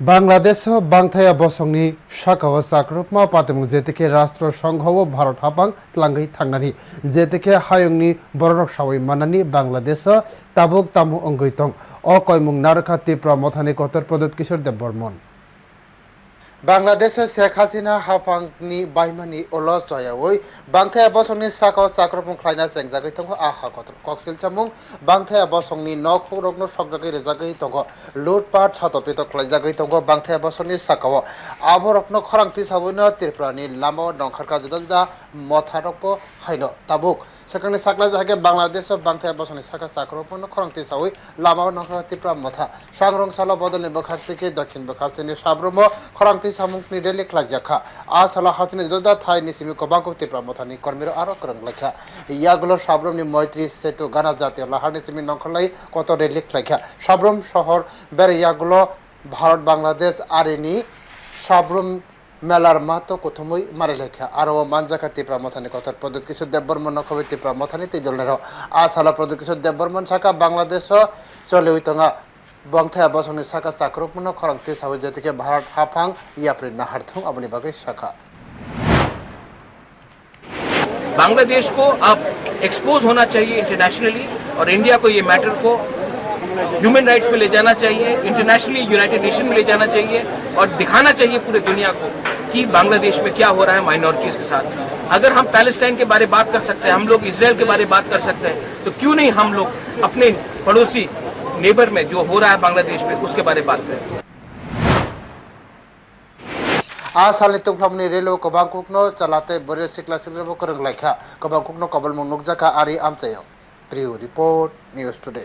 বাংলাদেশ বাংথায়া বসংনি শাখাও চাকরুকমা পাতেমুং যেতেকে রাষ্ট্র সংঘ ও ভারত হাপাং ত্লাঙ্গাই থাংনানি। যেতেকে হায়ংনি বররক সাবই মানানি বাংলাদেশ তাবুক তামু অঙ্গৈতং। অকয়মুং নারখা তীব্র মথানি কতর প্রদত কিশোর দেব বর্মন। বাংলাদেশে শেখ হাসিনা, হাফাংনি, বাইমানি অলচয়াওই বাংথায়া বসংনি সাকাও চাক্রপং খ্লাইনা চেংজাগৈ তঙ্গ, আহা কতল ককসিল চামুং। বাংথায়া বসংনি নখ রগ্ন সগ্রাগৈ রেজাগৈ তঙ্গ, লুটপাট ছাতপিত খ্লাইজাগৈ তঙ্গ বাংথায়া বসংনি সাকাও আবরকন খরাংতি সাবৈন ত্রিপুরানি লামো নংখারকা জুদা জুদা মথারক হাইল, তাবুক। সেখানে সাকলা জাহাগে বাংলাদেশ বাংথায়া বসংনি। সাকা চাক্রপং খরাংতি সাবৈ লামো নংখারকা ত্রিপুরা মথা। সাংরং সালা বদলনি বখার থেকে দক্ষিণ বখারতিনি Sabroom খরাংতি samungni rele klajaka a sala hasini joda thai ni simi kobangko tipra mothani kormiro aro korang lekha ইয়াগুলো সাবরমনি মৈত্রী সেতু গানা জাতীয় লাহানি সিমি নংখলাই কত রেলি লেখা সাবরম শহর বেড়ে ইয়াগুলো ভারত, বাংলাদেশ আরেনি সাবরম মেলার মাতো কোথমই মারে লেখা আরো মানজাকা তিপ্রা মথানি কথার প্রদুত কিছু দেববর্মন নখবে তিপ্রা মথানি তিজলের আসালা প্রদুত কিছু দেববর্মন শাখা বাংলাদেশ চলে হইতঙ্গা বংথায়া বসনি শাখা চাক্রপূর্ণ খরংতি সাবে যেতিকে ভারত হাফাং ইয়াপ্রি নাহারথং আপনি বাকে শাখা बांग्लादेश को अब एक्सपोज होना चाहिए इंटरनेशनली और इंडिया को ये मैटर को ह्यूमन राइट्स में ले जाना चाहिए इंटरनेशनली यूनाइटेड नेशन में ले जाना चाहिए और दिखाना चाहिए पूरे दुनिया को कि बांग्लादेश में क्या हो रहा है माइनॉरिटीज के साथ। अगर हम पैलेस्टाइन के बारे में बात कर सकते हैं, हम लोग इसराइल के बारे में बात कर सकते हैं तो क्यों नहीं हम लोग अपने पड़ोसी नेबर में जो हो रहा है बांग्लादेश में, उसके बारे में बात करें? आसालनि तुंफ्रामनि रेलो कबांकुकनो चलाते बोरे सिक्ला सिंग्रबो करंग लायखा कबांकुकनो कबल मुनुक जाका, आरि आमचायाव प्रिय रिपोर्ट न्यूज़ टुडे